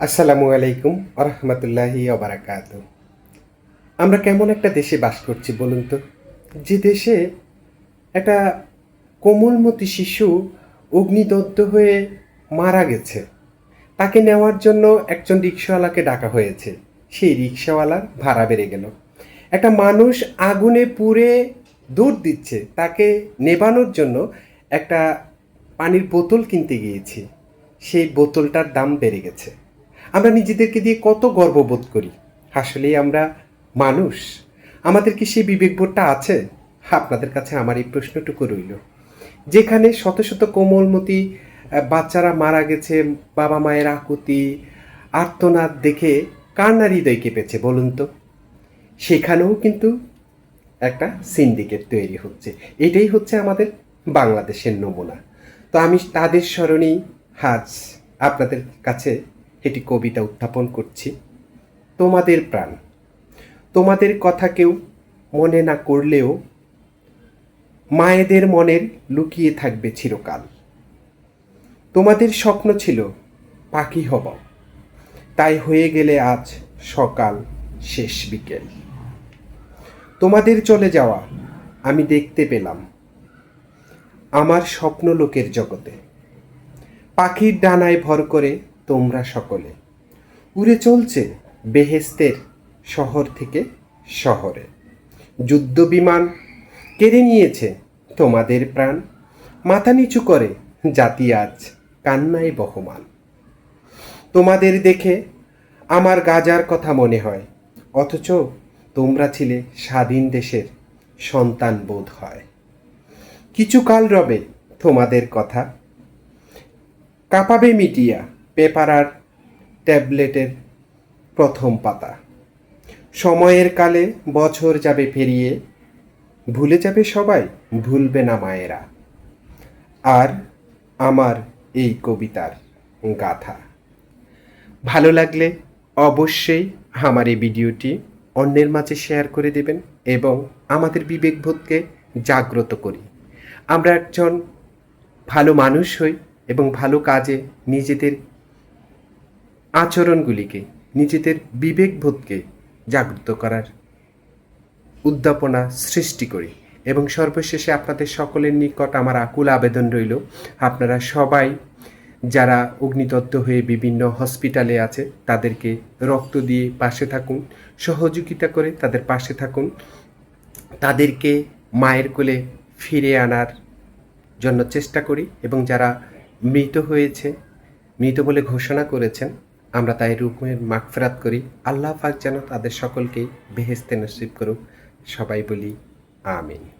আসসালামু আলাইকুম আরহামতুল্লাহি অবরাকাত আমরা কেমন একটা দেশে বাস করছি বলুন তো? যে দেশে একটা কোমলমতি শিশু অগ্নিদগ্ধ হয়ে মারা গেছে। তাকে নেওয়ার জন্য একজন রিক্সাওয়ালাকে ডাকা হয়েছে। সেই রিক্সাওয়ালার ভাড়া বেড়ে গেল। একটা মানুষ আগুনে পুড়ে দৌড় দিচ্ছে। তাকে নেবানোর জন্য একটা পানির বোতল কিনতে গিয়েছি। সেই বোতলটার দাম বেড়ে গেছে। আমরা নিজেদেরকে দিয়ে কত গর্ববোধ করি। আসলেই আমরা মানুষ। আমাদের কি সেই বিবেকবোধটা আছে? আপনাদের কাছে আমার এই প্রশ্নটুকু রইল। যেখানে শত শত কোমলমতি বাচ্চারা মারা গেছে, বাবা মায়ের আকুতি, আর্তনাদ দেখে কান্নার হৃদয় কেঁপেছে বলুন তো? সেখানেও কিন্তু একটা সিন্ডিকেট তৈরি হচ্ছে। এটাই হচ্ছে আমাদের বাংলাদেশের নমুনা। তো আমি তাদের স্মরণেই আজ আপনাদের কাছে এটি কবিতা উত্থাপন করছি। তোমাদের প্রাণ। তোমাদের কথা কেউ মনে না করলেও মায়েদের মনের লুকিয়ে থাকবে চিরকাল। তোমাদের স্বপ্ন ছিল পাখি হব। তাই হয়ে গেলে আজ সকাল, শেষ বিকেল। তোমাদের চলে যাওয়া আমি দেখতে পেলাম। আমার স্বপ্ন লোকের জগতে। পাখির ডানায় ভর করে তোমরা সকলে। উড়ে চলছে বেহেস্তের শহর থেকে শহরে। যুদ্ধ বিমান কেড়ে নিয়েছে তোমাদের প্রাণ। মাথা নিচু করে জাতি আজ কান্নায় বহমান। তোমাদের দেখে আমার গাজার কথা মনে হয়, অথচ তোমরা ছিলে স্বাধীন দেশের সন্তান বোধ হয়। কিছুকাল রবে তোমাদের কথা। কাঁপাবে মিডিয়া পেপার আর ট্যাবলেটের প্রথম পাতা। সময়ের কালে বছর যাবে পেরিয়ে, ভুলে যাবে সবাই, ভুলবে না মায়েরা। আর আমার এই কবিতার গাথা। ভালো লাগলে অবশ্যই আমার এই ভিডিওটি অন্যের মাঝে শেয়ার করে দেবেন এবং আমাদের বিবেকবোধকে জাগ্রত করি। আমরা একজন ভালো মানুষ হই এবং ভালো কাজে নিজেদের আচরণগুলিকে, নিজেদের বিবেকবোধকে জাগ্রত করার উদ্যাপনা সৃষ্টি করি। এবং সর্বশেষে আপনাদের সকলের নিকট আমার আকুল আবেদন রইল, আপনারা সবাই যারা অগ্নিদত্ত হয়ে বিভিন্ন হসপিটালে আছে, তাদেরকে রক্ত দিয়ে পাশে থাকুন, সহযোগিতা করে তাদের পাশে থাকুন। তাদেরকে মায়ের কোলে ফিরে আনার জন্য চেষ্টা করি এবং যারা মৃত হয়েছে, মৃত বলে ঘোষণা করেছেন আমরা তাই রূপের মাগফেরাত করি। আল্লাহ পাক যেন তাদের সকলকে বেহেস্তে নসিব করুক। সবাই বলি, আমিন।